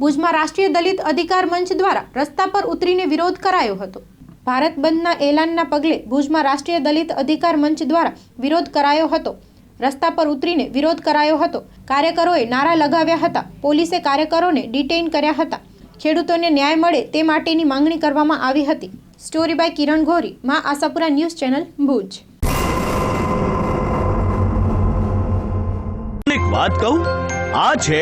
ભુજમાં રાષ્ટ્રીય દલિત અધિકાર મંચ દ્વારા રસ્તા પર ઉતરીને વિરોધ કરાયો હતો. ભારત બંધના એલાનના પગલે ભુજમાં રાષ્ટ્રીય દલિત અધિકાર મંચ દ્વારા વિરોધ કરાયો હતો. રસ્તા પર ઉતરીને વિરોધ કરાયો હતો. કાર્યકરોએ નારા લગાવ્યા હતા. પોલીસે કાર્યકરોને ડિટેઇન કર્યા હતા. ખેડૂતોને ન્યાય મળે તે માટેની માંગણી કરવામાં આવી હતી. સ્ટોરી બાય કિરણ ગોરી માં આશાપુરા ન્યૂઝ ચેનલ, ભુજ. વાત કહું? આ છે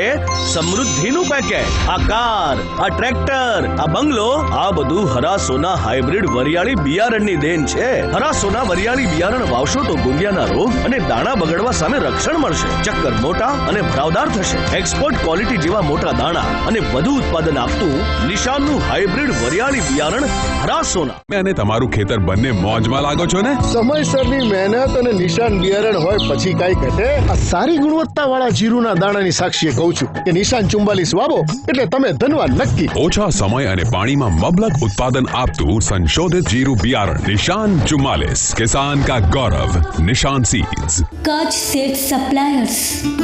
સમૃદ્ધિનું પેકેટ આ કાર આ ટ્રેક્ટર આ બંગલો આ બધું હરા સોના હાઇબ્રિડ વરિયાળી બિયારણની દેન છે. હરા સોના વરિયાળી બિયારણ વાવશો તો ગુંગિયાના રોગ અને દાણા બગડવા સામે રક્ષણ મળશે. ચક્કર મોટા અને ભરાવદાર થશે. એક્સપોર્ટ ક્વોલિટી જેવા મોટા દાણા અને વધુ ઉત્પાદન આપતું નિશાનનું હાઇબ્રિડ વરિયાળી બિયારણ હરા સોના અને તમારું ખેતર બંને મોજમાં લાગો છો ને? સમયસરની મહેનત અને નિશાન બિયારણ હોય પછી કઈ ઘટે? આ સારી ગુણવત્તા વાળા જીરુના દાણાની સાક્ષીએ કહું છું કે નિશાન ચુમ્બાલીસ વાવો એટલે તમે ધનવાન નક્કી. ઓછા સમય અને પાણીમાં મબલક ઉત્પાદન આપતું સંશોધિત જીરું બિયારણ નિશાન ચુમ્માલીસ કિસાન કા ગૌરવ નિશાન સીડ્સ કચ્છ સેટ સપ્લાયર્સ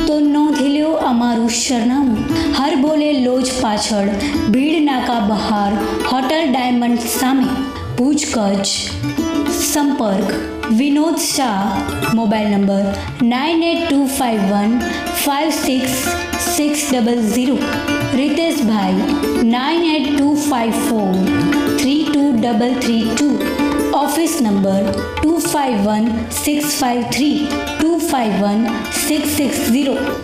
તો નોંધી લ્યો અમારું સરનામું. હર બોલે લોજ પાછળ ભીડ નાકા બહાર હોટલ ડાયમંડ સામે. ભુજ કચ્છ. સંપર્ક Vinod Shah, mobile number nine eight two five one five six six double zero. રિતેશભાઈ, nine eight two five four three two double three two. Office number two five one six five three two five one six six zero.